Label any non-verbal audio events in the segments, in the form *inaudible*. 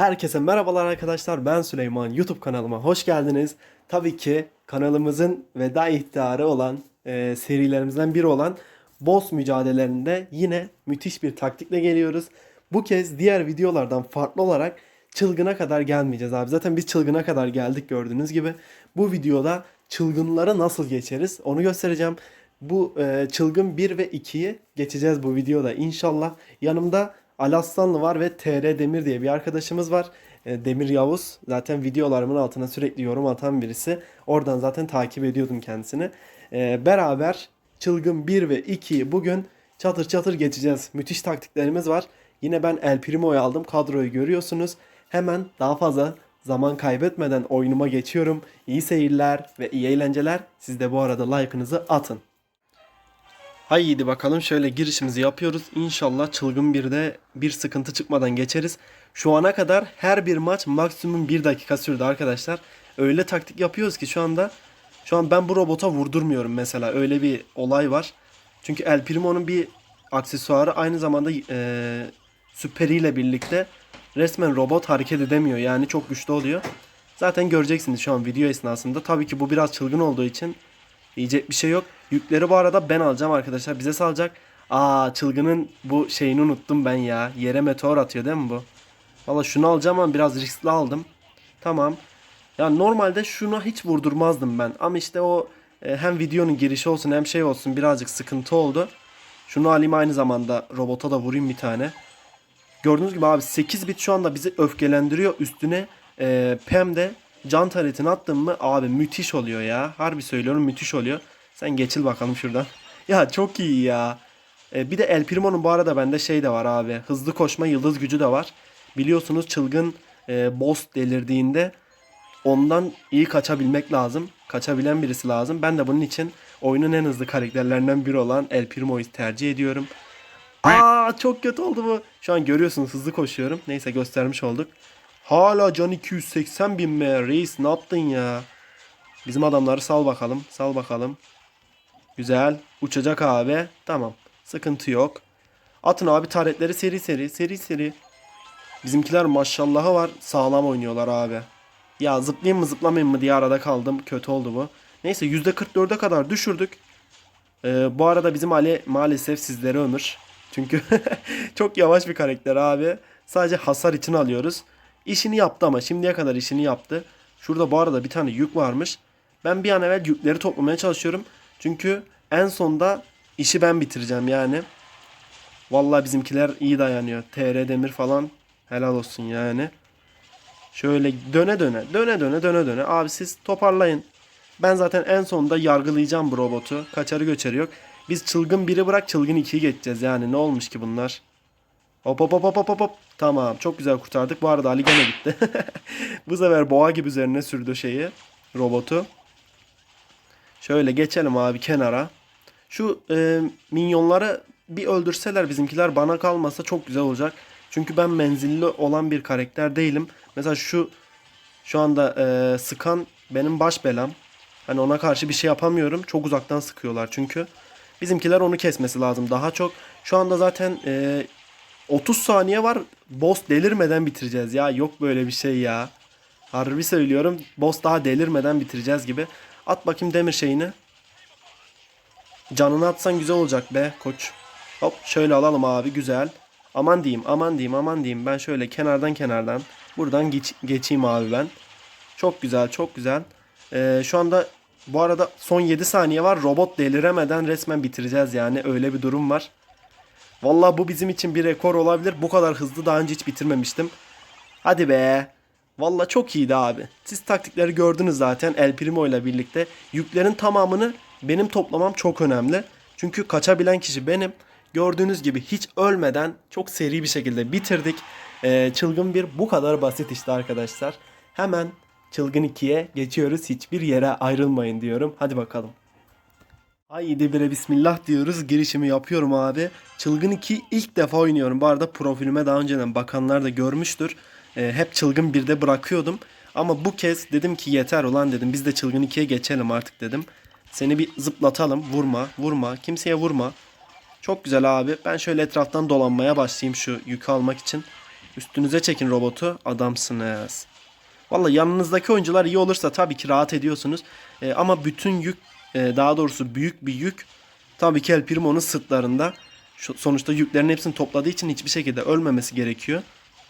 Herkese merhabalar arkadaşlar ben Süleyman YouTube kanalıma hoş geldiniz. Tabii ki kanalımızın veda ihtarı olan e, serilerimizden biri olan boss mücadelelerinde yine müthiş bir taktikle geliyoruz. Bu kez diğer videolardan farklı olarak çılgına kadar gelmeyeceğiz abi. Zaten biz çılgına kadar geldik gördüğünüz gibi. Bu videoda çılgınları nasıl geçeriz onu göstereceğim. Bu e, çılgın 1 ve 2'yi geçeceğiz bu videoda inşallah. Yanımda Alaslanlı var ve TR Demir diye bir arkadaşımız var. E, Demir Yavuz zaten videolarımın altına sürekli yorum atan birisi. Oradan zaten takip ediyordum kendisini. E, beraber Çılgın 1 ve 2'yi bugün çatır çatır geçeceğiz. Müthiş taktiklerimiz var. Yine ben El Primo'yu aldım. Kadroyu görüyorsunuz. Hemen daha fazla zaman kaybetmeden oyunuma geçiyorum. İyi seyirler ve iyi eğlenceler. Siz de bu arada like'ınızı atın. Haydi bakalım şöyle girişimizi yapıyoruz. İnşallah çılgın bir de bir sıkıntı çıkmadan geçeriz. Şu ana kadar her bir maç maksimum 1 dakika sürdü arkadaşlar. Öyle taktik yapıyoruz ki şu anda şu an ben bu robota vurdurmuyorum mesela. Öyle bir olay var. Çünkü El Primo'nun bir aksesuarı aynı zamanda eee süperiyle birlikte resmen robot hareket edemiyor. Yani çok güçlü oluyor. Zaten göreceksiniz şu an video esnasında. Tabii ki bu biraz çılgın olduğu için Yiyecek bir şey yok. Yükleri bu arada ben alacağım arkadaşlar. Bize salacak. Aa çılgının bu şeyini unuttum ben ya. Yere meteor atıyor değil mi bu? Valla şunu alacağım ama biraz riskli aldım. Tamam. Ya normalde şuna hiç vurdurmazdım ben. Ama işte o e, hem videonun girişi olsun hem şey olsun birazcık sıkıntı oldu. Şunu alayım aynı zamanda robota da vurayım bir tane. Gördüğünüz gibi abi 8 bit şu anda bizi öfkelendiriyor. Üstüne e, Pem de can taretini attın mı abi müthiş oluyor ya. Harbi söylüyorum müthiş oluyor. Sen geçil bakalım şuradan. *laughs* Ya çok iyi ya. E, bir de El Primo'nun bu arada bende şey de var abi. Hızlı koşma yıldız gücü de var. Biliyorsunuz çılgın e, boss delirdiğinde ondan iyi kaçabilmek lazım. Kaçabilen birisi lazım. Ben de bunun için oyunun en hızlı karakterlerinden biri olan El Primo'yu tercih ediyorum. Aa çok kötü oldu bu. Şu an görüyorsunuz hızlı koşuyorum. Neyse göstermiş olduk. Hala can 280 bin mi? Reis ne yaptın ya? Bizim adamları sal bakalım. Sal bakalım. Güzel. Uçacak abi. Tamam. Sıkıntı yok. Atın abi taretleri seri seri. Seri seri. Bizimkiler maşallahı var. Sağlam oynuyorlar abi. Ya zıplayayım mı zıplamayayım mı diye arada kaldım. Kötü oldu bu. Neyse %44'e kadar düşürdük. Ee, bu arada bizim Ali maalesef sizlere ömür. Çünkü *laughs* çok yavaş bir karakter abi. Sadece hasar için alıyoruz. İşini yaptı ama şimdiye kadar işini yaptı. Şurada bu arada bir tane yük varmış. Ben bir an evvel yükleri toplamaya çalışıyorum. Çünkü en sonda işi ben bitireceğim yani. Vallahi bizimkiler iyi dayanıyor. TR Demir falan helal olsun yani. Şöyle döne döne döne döne döne döne. Abi siz toparlayın. Ben zaten en sonunda yargılayacağım bu robotu. Kaçarı göçeri yok. Biz çılgın biri bırak çılgın 2'yi geçeceğiz yani. Ne olmuş ki bunlar? Hop hop hop hop hop hop. Tamam çok güzel kurtardık. Bu arada Ali gene gitti. *laughs* Bu sefer boğa gibi üzerine sürdü şeyi. Robotu. Şöyle geçelim abi kenara. Şu e, minyonları bir öldürseler bizimkiler bana kalmasa çok güzel olacak. Çünkü ben menzilli olan bir karakter değilim. Mesela şu şu anda e, sıkan benim baş belam. Hani ona karşı bir şey yapamıyorum. Çok uzaktan sıkıyorlar çünkü. Bizimkiler onu kesmesi lazım daha çok. Şu anda zaten e, 30 saniye var. Boss delirmeden bitireceğiz ya. Yok böyle bir şey ya. Harbi söylüyorum. Boss daha delirmeden bitireceğiz gibi. At bakayım demir şeyini. Canını atsan güzel olacak be koç. Hop şöyle alalım abi güzel. Aman diyeyim aman diyeyim aman diyeyim. Ben şöyle kenardan kenardan buradan geç, geçeyim abi ben. Çok güzel çok güzel. Ee, şu anda bu arada son 7 saniye var. Robot deliremeden resmen bitireceğiz yani. Öyle bir durum var. Vallahi bu bizim için bir rekor olabilir. Bu kadar hızlı daha önce hiç bitirmemiştim. Hadi be. Vallahi çok iyiydi abi. Siz taktikleri gördünüz zaten El Primo ile birlikte. Yüklerin tamamını benim toplamam çok önemli. Çünkü kaçabilen kişi benim. Gördüğünüz gibi hiç ölmeden çok seri bir şekilde bitirdik. Ee, çılgın bir bu kadar basit işte arkadaşlar. Hemen çılgın 2'ye geçiyoruz. Hiçbir yere ayrılmayın diyorum. Hadi bakalım. Haydi bire bismillah diyoruz. Girişimi yapıyorum abi. Çılgın 2 ilk defa oynuyorum. Bu arada profilime daha önceden bakanlar da görmüştür. Ee, hep çılgın 1'de bırakıyordum. Ama bu kez dedim ki yeter ulan dedim. Biz de çılgın 2'ye geçelim artık dedim. Seni bir zıplatalım. Vurma, vurma. Kimseye vurma. Çok güzel abi. Ben şöyle etraftan dolanmaya başlayayım şu yükü almak için. Üstünüze çekin robotu. Adamsınız. Valla yanınızdaki oyuncular iyi olursa tabii ki rahat ediyorsunuz. E, ama bütün yük e, daha doğrusu büyük bir yük tabii ki El Primo'nun sırtlarında. Sonuçta yüklerin hepsini topladığı için hiçbir şekilde ölmemesi gerekiyor.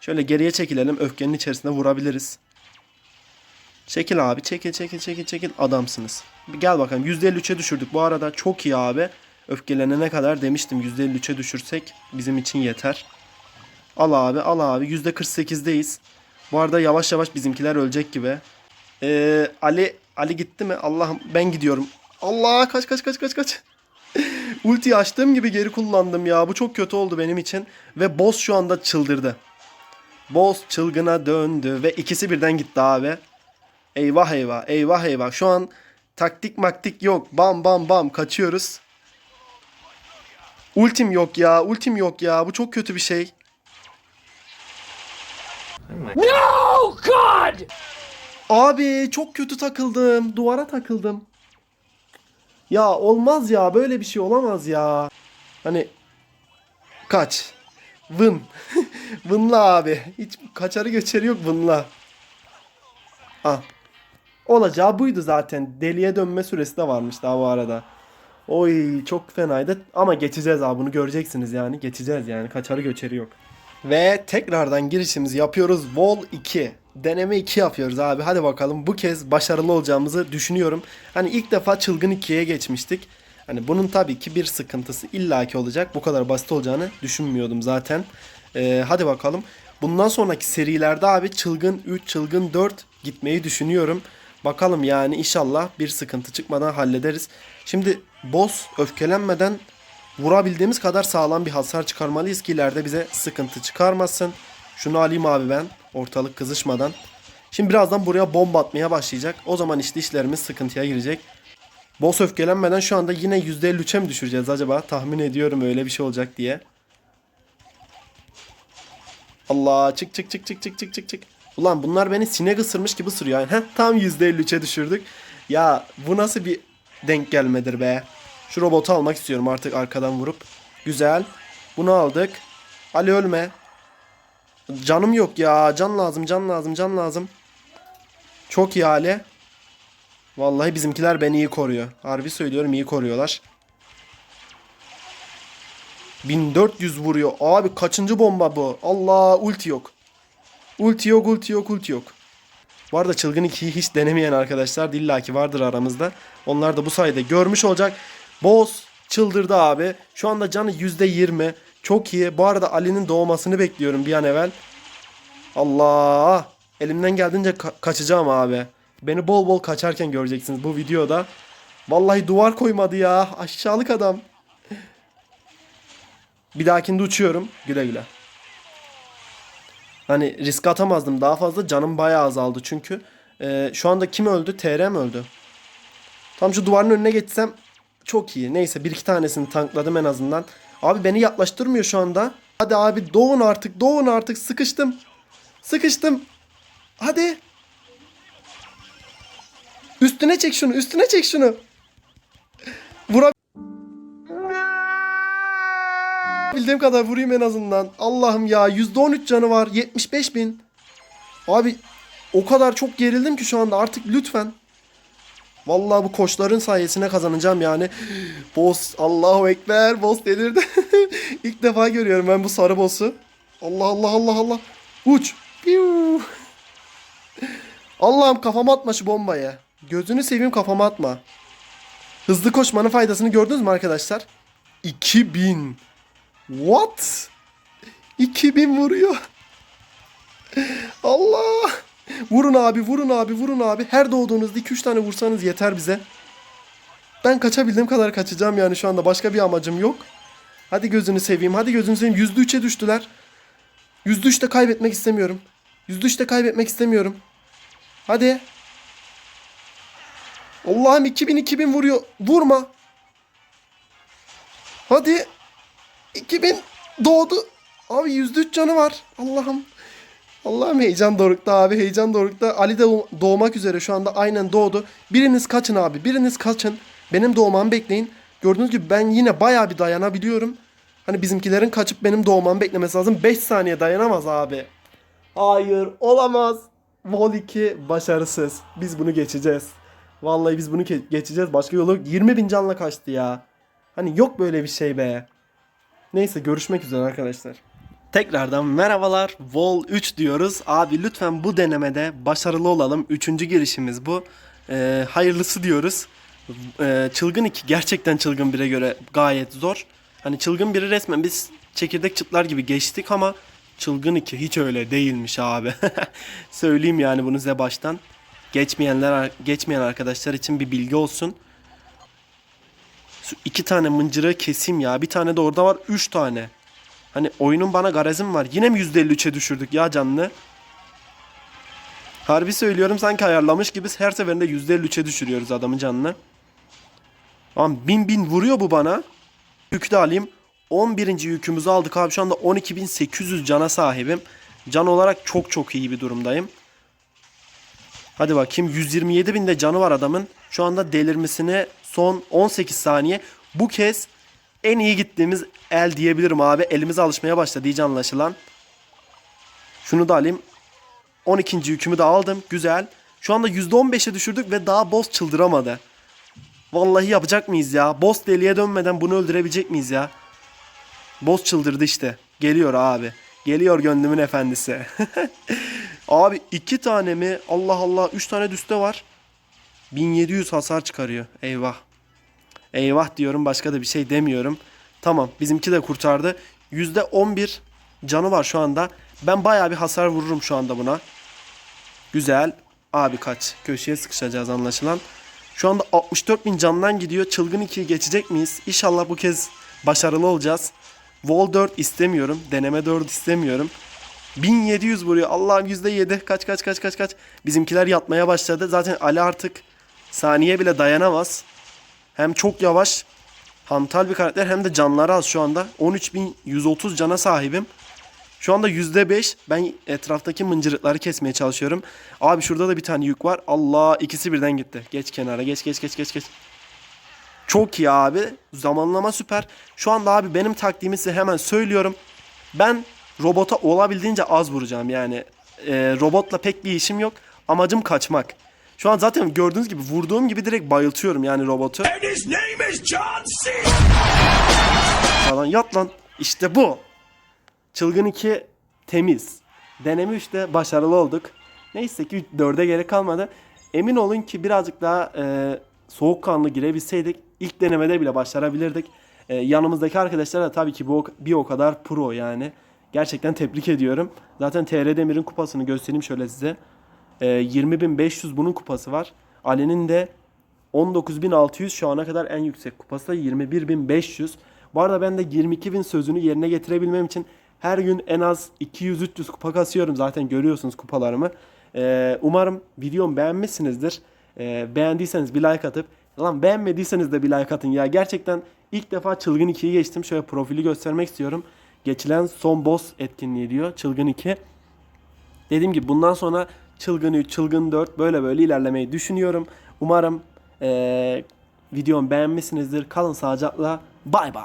Şöyle geriye çekilelim. Öfkenin içerisinde vurabiliriz. Çekil abi. Çekil çekil çekil çekil. Adamsınız. Bir gel bakalım. %53'e düşürdük. Bu arada çok iyi abi. Öfkelenene kadar demiştim. %53'e düşürsek bizim için yeter. Al abi al abi. %48'deyiz. Bu arada yavaş yavaş bizimkiler ölecek gibi. Ee, Ali Ali gitti mi? Allah'ım ben gidiyorum. Allah kaç kaç kaç kaç kaç. Ultiyi açtığım gibi geri kullandım ya. Bu çok kötü oldu benim için. Ve boss şu anda çıldırdı. Boss çılgına döndü ve ikisi birden gitti abi. Eyvah eyvah eyvah eyvah. Şu an taktik maktik yok. Bam bam bam kaçıyoruz. Ultim yok ya. Ultim yok ya. Bu çok kötü bir şey. No, God! Abi çok kötü takıldım. Duvara takıldım. Ya olmaz ya. Böyle bir şey olamaz ya. Hani kaç. Vın. *laughs* Vınla abi. Hiç kaçarı göçeri yok vınla. Ah. Olacağı buydu zaten. Deliye dönme süresi de varmış daha bu arada. Oy çok fenaydı ama geçeceğiz abi bunu göreceksiniz yani. Geçeceğiz yani kaçarı göçeri yok. Ve tekrardan girişimizi yapıyoruz. Vol 2. Deneme 2 yapıyoruz abi. Hadi bakalım bu kez başarılı olacağımızı düşünüyorum. Hani ilk defa çılgın 2'ye geçmiştik. Hani bunun tabii ki bir sıkıntısı illaki olacak. Bu kadar basit olacağını düşünmüyordum zaten. Ee, hadi bakalım. Bundan sonraki serilerde abi çılgın 3, çılgın 4 gitmeyi düşünüyorum. Bakalım yani inşallah bir sıkıntı çıkmadan hallederiz. Şimdi boss öfkelenmeden vurabildiğimiz kadar sağlam bir hasar çıkarmalıyız ki ileride bize sıkıntı çıkarmasın. Şunu alayım abi ben ortalık kızışmadan. Şimdi birazdan buraya bomba atmaya başlayacak. O zaman işte işlerimiz sıkıntıya girecek. Boss öfkelenmeden şu anda yine %53'e mi düşüreceğiz acaba? Tahmin ediyorum öyle bir şey olacak diye. Allah çık çık çık çık çık çık çık çık. Ulan bunlar beni sinek ısırmış gibi ısırıyor. Yani. Heh, tam %53'e düşürdük. Ya bu nasıl bir denk gelmedir be. Şu robotu almak istiyorum artık arkadan vurup. Güzel. Bunu aldık. Ali ölme. Canım yok ya. Can lazım, can lazım, can lazım. Çok iyi Ali. Vallahi bizimkiler beni iyi koruyor. Harbi söylüyorum iyi koruyorlar. 1400 vuruyor. Abi kaçıncı bomba bu? Allah ulti yok. Ulti yok, ulti yok, ulti yok. Bu arada Çılgın 2'yi hiç denemeyen arkadaşlar illaki vardır aramızda. Onlar da bu sayede görmüş olacak. Boss çıldırdı abi. Şu anda canı %20. Çok iyi. Bu arada Ali'nin doğmasını bekliyorum bir an evvel. Allah! Elimden geldiğince ka- kaçacağım abi. Beni bol bol kaçarken göreceksiniz bu videoda. Vallahi duvar koymadı ya. Aşağılık adam. Bir dahakinde uçuyorum. Güle güle. Hani risk atamazdım daha fazla. Canım bayağı azaldı çünkü. Ee, şu anda kim öldü? TR mi öldü? Tam şu duvarın önüne geçsem çok iyi. Neyse bir iki tanesini tankladım en azından. Abi beni yaklaştırmıyor şu anda. Hadi abi doğun artık doğun artık sıkıştım. Sıkıştım. Hadi. Üstüne çek şunu üstüne çek şunu. Vura Bildiğim kadar vurayım en azından. Allah'ım ya %13 canı var. 75 bin. Abi o kadar çok gerildim ki şu anda artık lütfen. Vallahi bu koçların sayesinde kazanacağım yani. Boss Allahu Ekber. Boss delirdi. *laughs* İlk defa görüyorum ben bu sarı boss'u. Allah Allah Allah Allah. Uç. Allah'ım kafama atma şu bombayı. Gözünü seveyim kafama atma. Hızlı koşmanın faydasını gördünüz mü arkadaşlar? 2000. What? 2000 vuruyor. *laughs* Allah. Vurun abi, vurun abi, vurun abi. Her doğduğunuzda 2-3 tane vursanız yeter bize. Ben kaçabildiğim kadar kaçacağım yani şu anda. Başka bir amacım yok. Hadi gözünü seveyim, hadi gözünü seveyim. %3'e düştüler. %3'te kaybetmek istemiyorum. %3'te kaybetmek istemiyorum. Hadi. Allah'ım 2000 2000 vuruyor. Vurma. Hadi. 2000 doğdu. Abi %3 canı var. Allah'ım. Allah'ım heyecan dorukta abi. Heyecan dorukta. Ali de doğmak üzere şu anda aynen doğdu. Biriniz kaçın abi. Biriniz kaçın. Benim doğmamı bekleyin. Gördüğünüz gibi ben yine bayağı bir dayanabiliyorum. Hani bizimkilerin kaçıp benim doğmamı beklemesi lazım. 5 saniye dayanamaz abi. Hayır olamaz. Vol 2 başarısız. Biz bunu geçeceğiz. Vallahi biz bunu geçeceğiz. Başka yolu yok. 20 bin canla kaçtı ya. Hani yok böyle bir şey be. Neyse görüşmek üzere arkadaşlar. Tekrardan merhabalar. Vol 3 diyoruz. Abi lütfen bu denemede başarılı olalım. Üçüncü girişimiz bu. Ee, hayırlısı diyoruz. Ee, çılgın 2 gerçekten çılgın 1'e göre gayet zor. Hani çılgın 1'i resmen biz çekirdek çıtlar gibi geçtik ama çılgın 2 hiç öyle değilmiş abi. *laughs* Söyleyeyim yani bunu size baştan. Geçmeyenler geçmeyen arkadaşlar için bir bilgi olsun. Şu iki tane mıncırı keseyim ya. Bir tane de orada var. Üç tane. Hani oyunun bana garezim var. Yine mi %53'e düşürdük ya canlı? Harbi söylüyorum sanki ayarlamış gibi her seferinde %53'e düşürüyoruz adamın canını. Tamam bin bin vuruyor bu bana. Yükü de alayım. 11. yükümüzü aldık abi. Şu anda 12.800 cana sahibim. Can olarak çok çok iyi bir durumdayım. Hadi bakayım 127 binde canı var adamın. Şu anda delirmesine son 18 saniye. Bu kez en iyi gittiğimiz el diyebilirim abi. Elimize alışmaya başladı iyice anlaşılan. Şunu da alayım. 12. yükümü de aldım. Güzel. Şu anda %15'e düşürdük ve daha boss çıldıramadı. Vallahi yapacak mıyız ya? Boss deliye dönmeden bunu öldürebilecek miyiz ya? Boss çıldırdı işte. Geliyor abi. Geliyor gönlümün efendisi. *laughs* abi iki tane mi? Allah Allah. Üç tane düste var. 1700 hasar çıkarıyor. Eyvah. Eyvah diyorum başka da bir şey demiyorum. Tamam bizimki de kurtardı. %11 canı var şu anda. Ben bayağı bir hasar vururum şu anda buna. Güzel. Abi kaç. Köşeye sıkışacağız anlaşılan. Şu anda 64 bin candan gidiyor. Çılgın 2'yi geçecek miyiz? İnşallah bu kez başarılı olacağız. Vol 4 istemiyorum. Deneme 4 istemiyorum. 1700 vuruyor. Allah'ım %7. Kaç kaç kaç kaç kaç. Bizimkiler yatmaya başladı. Zaten Ali artık saniye bile dayanamaz. Hem çok yavaş. Hantal bir karakter hem de canları az şu anda. 13.130 cana sahibim. Şu anda %5 ben etraftaki mıncırıkları kesmeye çalışıyorum. Abi şurada da bir tane yük var. Allah ikisi birden gitti. Geç kenara geç geç geç geç geç. Çok iyi abi. Zamanlama süper. Şu anda abi benim taktiğimi size hemen söylüyorum. Ben robota olabildiğince az vuracağım yani. e, robotla pek bir işim yok. Amacım kaçmak. Şu an zaten gördüğünüz gibi vurduğum gibi direkt bayıltıyorum yani robotu. And his name is John C. Falan yat lan. İşte bu. Çılgın 2 temiz. Deneme 3'te başarılı olduk. Neyse ki 4'e gerek kalmadı. Emin olun ki birazcık daha e, soğukkanlı girebilseydik ilk denemede bile başarabilirdik. E, yanımızdaki arkadaşlar da tabii ki bu bir o kadar pro yani. Gerçekten tebrik ediyorum. Zaten TR Demir'in kupasını göstereyim şöyle size. E, 20.500 bunun kupası var. Ali'nin de 19.600 şu ana kadar en yüksek kupası da 21.500. Bu arada ben de 22.000 sözünü yerine getirebilmem için her gün en az 200-300 kupa kasıyorum. Zaten görüyorsunuz kupalarımı. Ee, umarım videomu beğenmişsinizdir. Ee, beğendiyseniz bir like atıp lan beğenmediyseniz de bir like atın ya. Gerçekten ilk defa Çılgın 2'yi geçtim. Şöyle profili göstermek istiyorum. Geçilen son boss etkinliği diyor Çılgın 2. Dediğim gibi bundan sonra Çılgın 3, Çılgın 4 böyle böyle ilerlemeyi düşünüyorum. Umarım eee videomu beğenmişsinizdir. Kalın sağlıcakla. Bay bay.